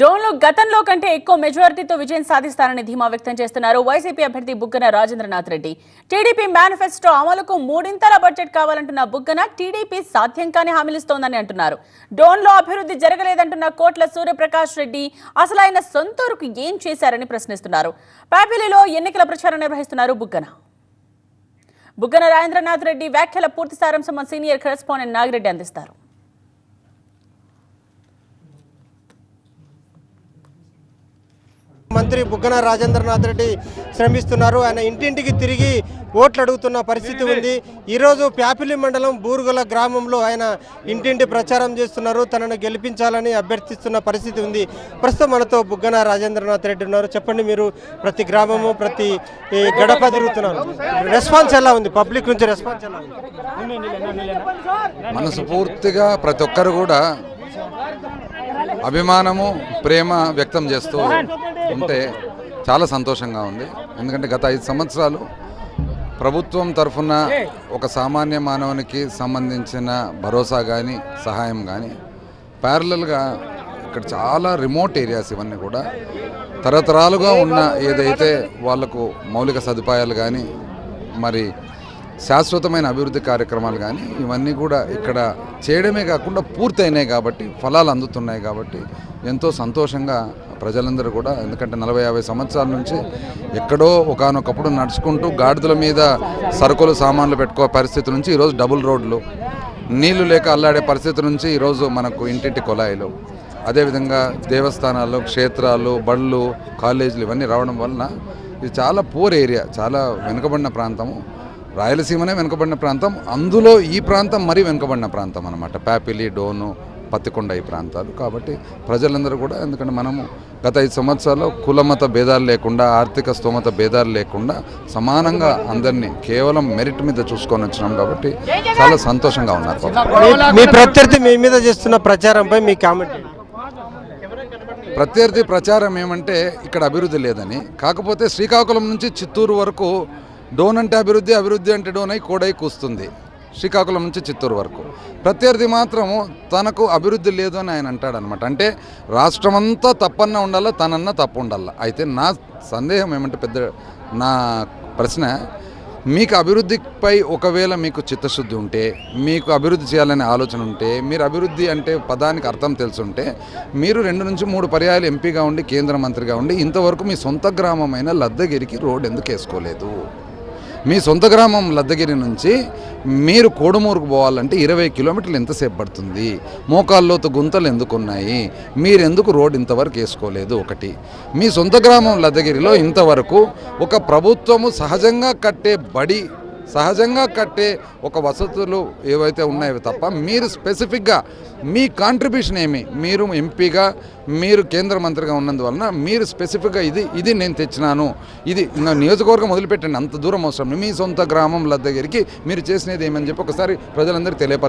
డోన్లో గతంలో కంటే ఎక్కువ మెజారిటీతో విజయం సాధిస్తారని ధీమా వ్యక్తం చేస్తున్నారు. వైసీపీ అభ్యర్థి బుగ్గన రాజేంద్రనాథ్ రెడ్డి. టీడీపీ మేనిఫెస్టో అమలుకు మూడింతల బడ్జెట్ కావాలంటున్న బుగ్గన టీడీపీ సాధ్యం కాని హామీలిస్తోందని అంటున్నారు. డోన్లో అభివృద్ధి జరగలేదంటున్న కోట్ల సూర్యప్రకాష్ రెడ్డి అసలు ఆయన సొంతూరుకు ఏం చేశారని ప్రశ్నిస్తున్నారు. ప్యాపిలిలో ఎన్నికల ప్రచారం నిర్వహిస్తున్నారు బుగ్గన. బుగ్గన రాజేంద్రనాథ్ రెడ్డి వ్యాఖ్యల పూర్తి సారాంశం సీనియర్ కరెస్పాండెంట్ నాగిరెడ్డి అందిస్తారు. మంత్రి బుగ్గన రాజేంద్రనాథ్ రెడ్డి శ్రమిస్తున్నారు. ఆయన ఇంటింటికి తిరిగి ఓట్లు అడుగుతున్న పరిస్థితి ఉంది. ఈరోజు ప్యాపిలి మండలం బూరుగుల గ్రామంలో ఆయన ఇంటింటి ప్రచారం చేస్తున్నారు. తనను గెలిపించాలని అభ్యర్థిస్తున్న పరిస్థితి ఉంది. ప్రస్తుతం మనతో బుగ్గన రాజేంద్రనాథ్ రెడ్డి ఉన్నారు. చెప్పండి మీరు ప్రతి గ్రామము ప్రతి గడప తిరుగుతున్నారు. రెస్పాన్స్ ఎలా ఉంది? పబ్లిక్ నుంచి రెస్పాన్స్ ఎలా ఉంది? మనస్ఫూర్తిగా ప్రతి ఒక్కరు కూడా అభిమానము ప్రేమ వ్యక్తం చేస్తూ ఉంటే చాలా సంతోషంగా ఉంది. ఎందుకంటే గత ఐదు సంవత్సరాలు ప్రభుత్వం తరఫున ఒక సామాన్య మానవునికి సంబంధించిన భరోసా కానీ సహాయం కానీ ప్యారలల్గా ఇక్కడ చాలా రిమోట్ ఏరియాస్ ఇవన్నీ కూడా తరతరాలుగా ఉన్న ఏదైతే వాళ్ళకు మౌలిక సదుపాయాలు కానీ మరి శాశ్వతమైన అభివృద్ధి కార్యక్రమాలు కానీ ఇవన్నీ కూడా ఇక్కడ చేయడమే కాకుండా పూర్తయినాయి కాబట్టి ఫలాలు అందుతున్నాయి కాబట్టి ఎంతో సంతోషంగా ప్రజలందరూ కూడా ఎందుకంటే నలభై యాభై సంవత్సరాల నుంచి ఎక్కడో ఒకానొకప్పుడు నడుచుకుంటూ గాడిదల మీద సరుకులు సామాన్లు పెట్టుకో పరిస్థితి నుంచి ఈరోజు డబుల్ రోడ్లు నీళ్ళు లేక అల్లాడే పరిస్థితి నుంచి ఈరోజు మనకు ఇంటింటి కొలాయిలు అదేవిధంగా దేవస్థానాలు క్షేత్రాలు బళ్ళు కాలేజీలు ఇవన్నీ రావడం వలన ఇది చాలా పూర్ ఏరియా చాలా వెనుకబడిన ప్రాంతము. రాయలసీమనే వెనుకబడిన ప్రాంతం అందులో ఈ ప్రాంతం మరీ వెనుకబడిన ప్రాంతం అనమాట ప్యాపిలి డోను పత్తికొండ ఈ ప్రాంతాలు కాబట్టి ప్రజలందరూ కూడా ఎందుకంటే మనము గత ఐదు సంవత్సరాల్లో కులమత భేదాలు లేకుండా ఆర్థిక స్తోమత భేదాలు లేకుండా సమానంగా అందరినీ కేవలం మెరిట్ మీద చూసుకొని వచ్చినాం కాబట్టి చాలా సంతోషంగా ఉన్నారు. మీ- ప్రత్యర్థి మీ మీద చేస్తున్న ప్రచారంపై మీ కామెంట్? ప్రత్యర్థి ప్రచారం ఏమంటే ఇక్కడ అభివృద్ధి లేదని కాకపోతే శ్రీకాకుళం నుంచి చిత్తూరు వరకు డోన్ అంటే అభివృద్ధి అభివృద్ధి అంటే డోన్ అయి కోడై కూస్తుంది. శ్రీకాకుళం నుంచి చిత్తూరు వరకు. ప్రత్యర్థి మాత్రం తనకు అభివృద్ధి లేదు అని ఆయన అంటాడనమాట అంటే రాష్ట్రమంతా తప్పన్నా ఉండాలా తనన్నా తప్పు ఉండాలా? అయితే నా సందేహం ఏమంటే పెద్ద నా ప్రశ్న మీకు అభివృద్ధిపై ఒకవేళ మీకు చిత్తశుద్ధి ఉంటే మీకు అభివృద్ధి చేయాలనే ఆలోచన ఉంటే మీరు అభివృద్ధి అంటే పదానికి అర్థం తెలుసుంటే మీరు రెండు నుంచి మూడు పర్యాయాలు ఎంపీగా ఉండి కేంద్ర మంత్రిగా ఉండి ఇంతవరకు మీ సొంత గ్రామమైన లద్దగిరికి రోడ్ ఎందుకు వేసుకోలేదు? మీ సొంత గ్రామం లద్దగిరి నుంచి మీరు కోడుమూరుకు పోవాలంటే ఇరవై కిలోమీటర్లు ఎంతసేపు పడుతుంది? మోకాల్లోతు గుంతలు ఎందుకున్నాయి? మీరెందుకు రోడ్ ఇంతవరకు వేసుకోలేదు? ఒకటి. మీ సొంత గ్రామం లద్దగిరిలో ఇంతవరకు ఒక ప్రభుత్వము సహజంగా కట్టే బడి సహజంగా కట్టే ఒక వసతులు ఏవైతే ఉన్నాయో తప్ప మీరు స్పెసిఫిక్గా మీ కాంట్రిబ్యూషన్ ఏమి? మీరు ఎంపీగా మీరు కేంద్ర మంత్రిగా ఉన్నందువలన మీరు స్పెసిఫిక్గా ఇది ఇది నేను తెచ్చినాను. ఇది నియోజకవర్గం మొదలుపెట్టండి అంత దూరం అవసరం లేదు. మీ సొంత గ్రామంల దగ్గరికి మీరు చేసినది ఏమని చెప్పి ఒకసారి ప్రజలందరికీ తెలియపరచండి.